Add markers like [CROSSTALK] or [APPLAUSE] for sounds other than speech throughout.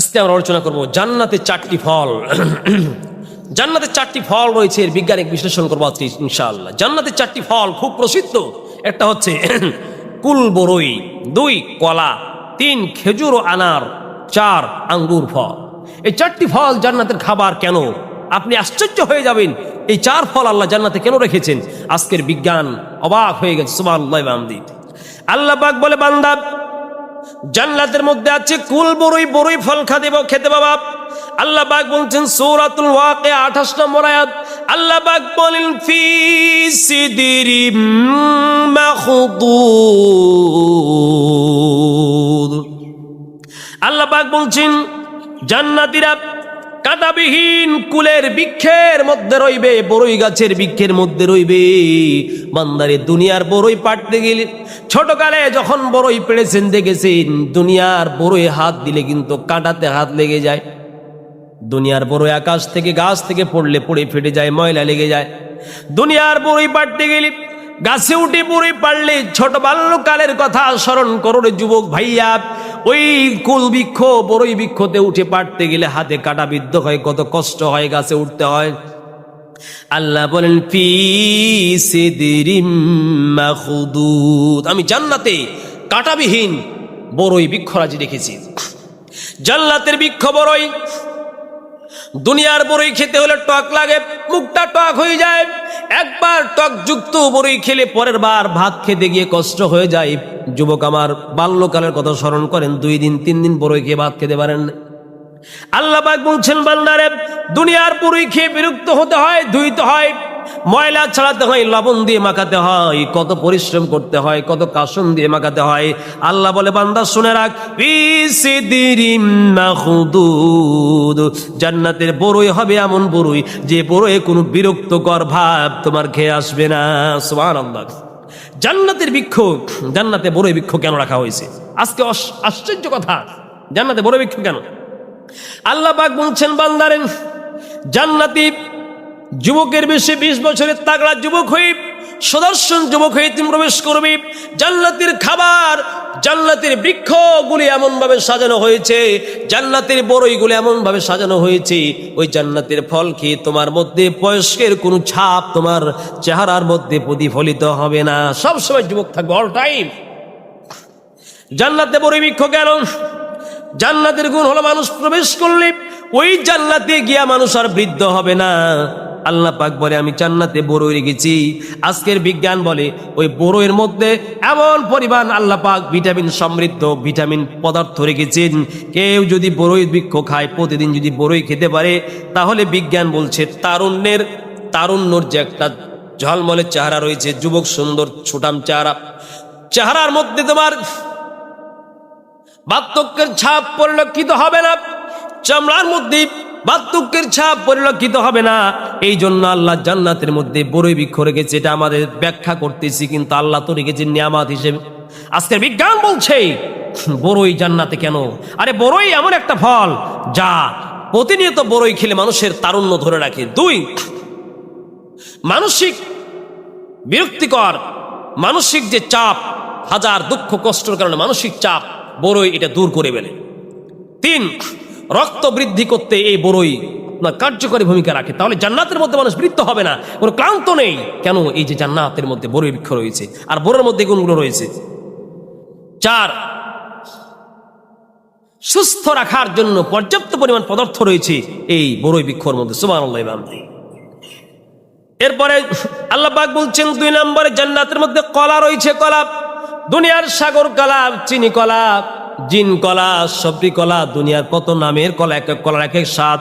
আজকে আমরা আলোচনা করব জান্নাতে চারটি ফল। [CLEARS THROAT] জান্নাতে চারটি ফল রয়েছে, এর বৈজ্ঞানিক বিশ্লেষণ করব আজকে ইনশাআল্লাহ। জান্নাতের চারটি ফল খুব প্রসিদ্ধ। একটা হচ্ছে [CLEARS THROAT] কুল বরই, দুই কলা, তিন খেজুর ও আনার, চার আঙ্গুর ফল। এই চারটি ফল জান্নাতের খাবার কেন? আপনি আশ্চর্য হয়ে যাবেন, এই চার ফল আল্লাহ জান্নাতে কেন রেখেছেন? আজকের বিজ্ঞান অবাক হয়ে গেছে সুবাহ আল্লাহ পাক বলে, বান্দা জান্নাতের মধ্যে আছে, কুল বড়ই বড়ই ফল খা দেব, খেতে বাবা। আল্লাহ বাগ বলছেন, সৌরাতুল ওয়াকে আঠাশ নম্বর আয়াত, আল্লাহ বাগ বলেন, ফি সিদিরি আল্লাহ বাগ বলছেন, জান্নাতীরা কাঁটাবিহীন কুলের বৃক্ষের মধ্যে রইবে বড়ই গাছের বৃক্ষের মধ্যে রইবে। বান্দারে, দুনিয়ার বড়ই পাড়তে গেলে, ছোটকালে যখন বড়ই পেড়েছেন, দেখেছেন দুনিয়ার বড়ই হাত দিলে কিন্তু কাঁটাতে হাত লেগে যায়। দুনিয়ার বড়ই আকাশ থেকে গাছ থেকে পড়লে পড়ে ফেটে যায়, ময়লা লেগে যায়। দুনিয়ার বড়ই পাড়তে গেলে, গাছে উঠে বড়ই পারলে ছোট বাল্যকালের কথা স্মরণ করোরে যুবক ভাইয়া। ওই কুল বৃক্ষ বড়ই বৃক্ষতে উঠে পাড়তে গেলে হাতে কাটা বিদ্ধ হয়, কত কষ্ট হয় গাছে উঠতে হয়। আল্লাহ বলেন আমি জান্নাতে কাটাবিহীন বড়ই বৃক্ষরাজি রেখেছি। জান্নাতের বৃক্ষ বড়ই দুনিয়ার বড়ই খেতে হলে টক লাগে, মুখটা টক হয়ে যায়। একবার টকযুক্ত বড়ই খেলে পরের বার ভাত খেতে গিয়ে কষ্ট হয়ে যায় যুবক আমার বাল্যকালের কথা স্মরণ করেন, দুই দিন, তিন দিন বড়ই খেয়ে ভাত খেতে পারেন। আল্লাহ বলছেন, বান্দারে, দুনিয়ার পুরুই খেয়ে বিরক্ত হতে হয়, ধুইতে হয় ময়লা ছাড়াতে হয়, লবণ দিয়ে মাখাতে হয়, কত পরিশ্রম করতে হয়, কত কাসন দিয়ে মাখাতে হয়। আল্লাহ বলে, বান্দা, শুনে রাখ জান্নাতের বড়ই হবে এমন বড়ই যে বড়ই কোনো বিরক্তকর ভাব তোমার খেয়ে আসবে না। সুবহানাল্লাহ। জান্নাতের বৃক্ষ জান্নাতে বড়ই বৃক্ষ কেন রাখা হয়েছে? আজকে আশ্চর্য কথা। জান্নাতে বড়ই বৃক্ষ কেন? আল্লাহ পাক বলছেন বান্দারেন জান্নাতি যুবকের বেশি বিশ বছরের তাগড়া যুবক হয়ে, সুদর্শন যুবক হয়ে তুমি প্রবেশ করবে। জান্নাতের খাবার, জান্নাতের বৃক্ষগুলি এমনভাবে সাজানো হয়েছে, জান্নাতের বড়ইগুলি এমনভাবে সাজানো হয়েছে। ওই জান্নাতের ফল খেয়ে তোমার মধ্যে বয়স্কের কোনো ছাপ তোমার চেহারার মধ্যে প্রতিফলিত হবে না। সব সময় যুবক থাকবে অল টাইম জান্নাতে বড়ই বৃক্ষ কেন জান্নাতের গুণ হলো মানুষ প্রবেশ করলে, ওই জান্নাতে গিয়া মানুষ আর বৃদ্ধ হবে না। আল্লাহ পাক বলে, আমি জান্নাতে বড়ই রেখেছি। আজকের বিজ্ঞান বলে, ওই বড়ইয়ের মধ্যে এমন পরিমাণ আল্লাহ পাক ভিটামিন সমৃদ্ধ ভিটামিন পদার্থ রেখেছেন। কেউ যদি বড়ই বৃক্ষ খায়, প্রতিদিন যদি বড়ই খেতে পারে, তাহলে বিজ্ঞান বলছে, তারুণ্যের, তারুণ্যর যে একটা ঝলমলে চেহারা রয়েছে, যুবক সুন্দর ছোটাম চেহারা। চেহারার মধ্যে তোমার বার্ধক্যের ছাপ পরিলক্ষিত হবে না। চামড়ার মধ্যে বার্ধক্যের ছাপ পরিলক্ষিত হবে না। এই জন্য আল্লাহ জান্নাতের মধ্যে বড়ই বৃক্ষ রেখেছে। এটা আমাদের ব্যাখ্যা করতেছি, কিন্তু আল্লাহ তো রেখেছেন নিয়ামাত হিসেবে। আজকের বিজ্ঞান বলছে, বড়ই জান্নাতে কেন? আরে বড়ই এমন একটা ফল, যা প্রতিনিয়ত বড়ই খেলে মানুষের তারুণ্য ধরে রাখে। দুই, মানসিক বিরক্তিকর, মানসিক যে চাপ, হাজার দুঃখ কষ্টের কারণে মানসিক চাপ বড়ই এটা দূর করে ফেলে। তিন রক্ত বৃদ্ধি করতে এই বড়ই আপনার কার্যকরী ভূমিকা রাখে। তাহলে জান্নাতের মধ্যে মানুষ বৃত্ত হবে না। কোনো ক্লান্ত নেই। কেন? এই যে জান্নাতের মধ্যে বড়ই বৃক্ষ রয়েছে। আর বড়ের মধ্যে গুণগুলো রয়েছে? চার, সুস্থ রাখার জন্য পর্যাপ্ত পরিমাণ পদার্থ রয়েছে এই বড়ই বৃক্ষর মধ্যে। সুমান এরপরে আল্লাহ পাক বলছেন, দুই নম্বরে জান্নাতের মধ্যে কলা রয়েছে, কলা। দুনিয়ার সাগর কলা, চিনি কলা। জিন কলা সবরি কলা, দুনিয়ার কত নামের কলা, এক এক কলার এক এক স্বাদ।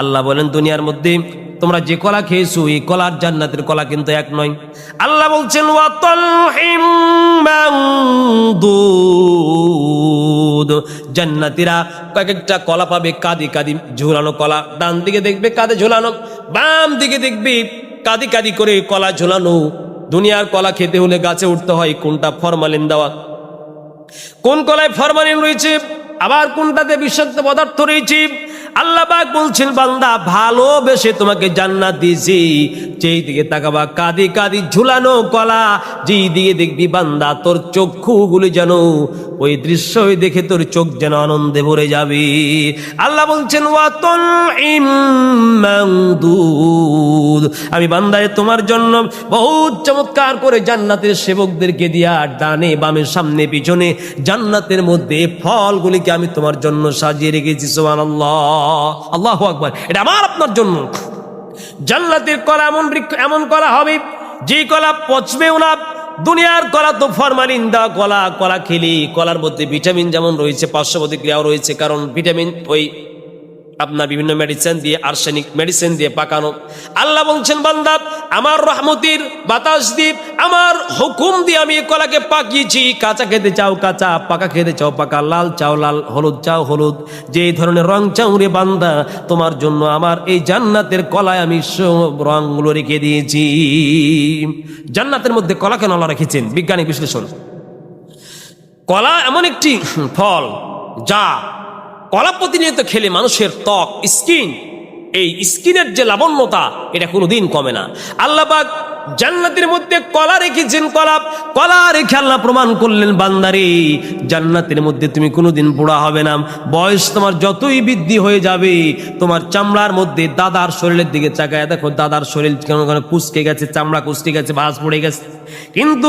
আল্লাহ বলেন, দুনিয়ার মধ্যে তোমরা যে কলা খেয়েছো, এই কলার জান্নাতের কলা কিন্তু এক নয়। আল্লাহ বলছেন জান্নাতীরা কয়েক একটা কলা পাবে, কাদি কাদি ঝুলানো কলা। ডান দিকে দেখবে, কাঁধে ঝুলানো। বাম দিকে দেখবে, কাদি কাদি করে কলা ঝুলানো। দুনিয়ার কলা খেতে হলে গাছে উঠতে হয়, কোনটা ফরমালিন দেওয়া? কোন কলায় ফরমালিন রয়েছে? আবার কোনটাতে বিষাক্ত পদার্থ রয়েছে? আল্লাহ পাক বলছেন, বান্দা, ভালোবেসে তোমাকে জান্নাত দিয়েছি। যেই দিকে তাকাবা, কাঁদি কাঁদি ঝুলানো কলা, যেই দিকে দেখবি বান্দা, তোর চক্ষুগুলি যেন ওই দৃশ্যই দেখে তোর চোখ যেন আনন্দে ভরে যাবে। আল্লাহ বলছেন ওয়াতল ইমামদুদ আমি বান্দায় তোমার জন্য বহুত চমৎকার করে জান্নাতের সেবকদেরকে দিয়া ডানে বামে সামনে পিছনে জান্নাতের মধ্যে ফলগুলিকে আমি তোমার জন্য সাজিয়ে রেখেছি সোমান আল্লাহ আল্লাহ আকবর। এটা আমার আপনার জন্য। জান্নাতের কলা এমন বৃক্ষ এমন কলা হবে যে কলা পচবেও না। দুনিয়ার কলা তো ফরমালিন দেওয়া কলা কলা খেলি, কলার মধ্যে ভিটামিন যেমন রয়েছে পার্শ্ব প্রতিক্রিয়াও রয়েছে, কারণ ভিটামিন ওই আপনার বিভিন্ন মেডিসিন দিয়ে আর্সেনিক মেডিসিন দিয়ে পাকানো। আল্লাহ বলছেন, বান্দা, আমার রহমতির বাতাস দ্বীপ আমার হুকুম দিয়ে আমি কলাকে পাকিয়েছি। কাঁচা খেতে চাও, কাঁচা, পাকা খেতে চাও, পাকা, লাল চাও, লাল, হলুদ চাও, হলুদ। যে ধরনের রং চাও রে বান্দা, তোমার জন্য আমার এই জান্নাতের কলায় আমি সব রংগুলো রেখে দিয়েছি। জান্নাতের মধ্যে কলা কেন আল্লাহ রেখেছেন? বিজ্ঞানিক বিশ্লেষণ। কলা এমন একটি ফল যা কলা প্রতিনিয়ত খেলে মানুষের ত্বক, স্কিন, এই স্কিনের যে লাবণ্যতা, এটা কোনোদিন কমে না। আল্লাহবাক জান্নাতের মধ্যে কলা রেখেছেন কলা কলা রেখে আল্লাহ প্রমাণ করলেন, বান্দারে, জান্নাতের মধ্যে তুমি কোনোদিন বুড়া হবে না। বয়স তোমার যতই বৃদ্ধি হয়ে যাবে, তোমার চামড়ার মধ্যে দাদার শরীরের দিকে চাকায়, দেখো দাদার শরীর কেন কেন কুচকে গেছে, চামড়া কুচকে গেছে, ভাঁজ পড়ে গেছে। কিন্তু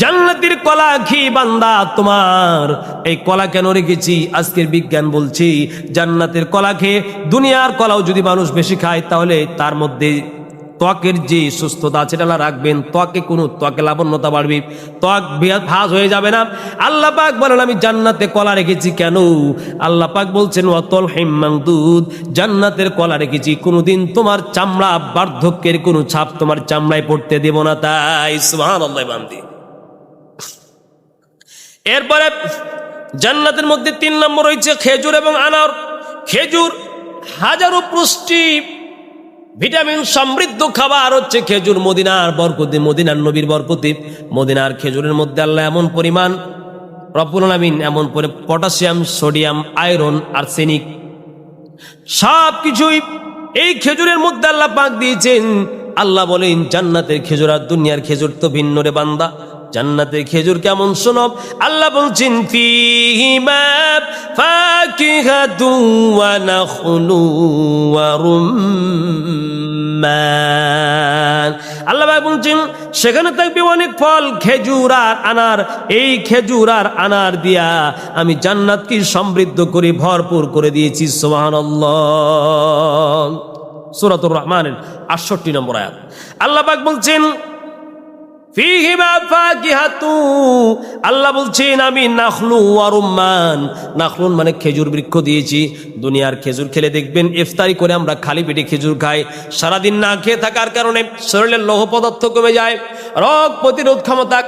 জান্নাতের কলা খেয়ে বান্দা, তোমার এই কলা কেন রেখেছি? আজকের বিজ্ঞান বলছি, জান্নাতের কলা খেয়ে দুনিয়ার কলাও যদি মানুষ বেশি খায়, তাহলে তার মধ্যে ত্বকের যে সুস্থতা সেটা রাখবেন। ত্বকে কোনো ত্বকে লাবণ্যতা বাড়বে। ত্বক ভাঁজ হয়ে যাবে না। আল্লাহ পাক বলেন, আমি জান্নাতে কলা রেখেছি কেন? আল্লাহ পাক বলছেন অতল হেম্মাং দুধ। জান্নাতের কলা রেখেছি। কোনোদিন তোমার চামড়া বার্ধক্যের কোনো ছাপ তোমার চামড়ায় পড়তে দেব না। তাই সুহান এরপরে জান্নাতের মধ্যে তিন নম্বর রয়েছে খেজুর এবং আনার। খেজুর হাজারো পুষ্টি ভিটামিন সমৃদ্ধ খাবার হচ্ছে খেজুর, মদিনার বরকতি, মদিনার নবীর বরকতি। মদিনার খেজুরের মধ্যে আল্লাহ এমন পরিমাণ রব্বুল এমন পরে, পটাশিয়াম, সোডিয়াম, আয়রন, আর্সেনিক সব কিছুই এই খেজুরের মধ্যে আল্লাহ পাক দিয়েছেন। আল্লাহ বলেন, জান্নাতের খেজুর আর দুনিয়ার খেজুর তো ভিন্ন রে বান্দা। জান্নাতের খেজুর কেমন শোনব আল্লাহ বলছেন আল্লাহ বলছেন, সেখানে থাকবে অনেক ফল, খেজুর আর আনার। এই খেজুর আর আনার দিয়া আমি জান্নাতকে সমৃদ্ধ করে ভরপুর করে দিয়েছি। সুবহানাল্লাহ। সূরাতুর রহমানের 68 নম্বর আয়াত। আল্লাহ বলছেন আল্লাহ বলছেন, আমি নাখলু আরুম্মান রুম্মান। নাখলুন মানে খেজুর বৃক্ষ দিয়েছি। দুনিয়ার খেজুর খেলে দেখবেন ইফতারি করে আমরা খালি পেটে খেজুর খাই। সারাদিন না খেয়ে থাকার কারণে শরীরের লৌহ পদার্থ কমে যায়। রোগ প্রতিরোধ ক্ষমতা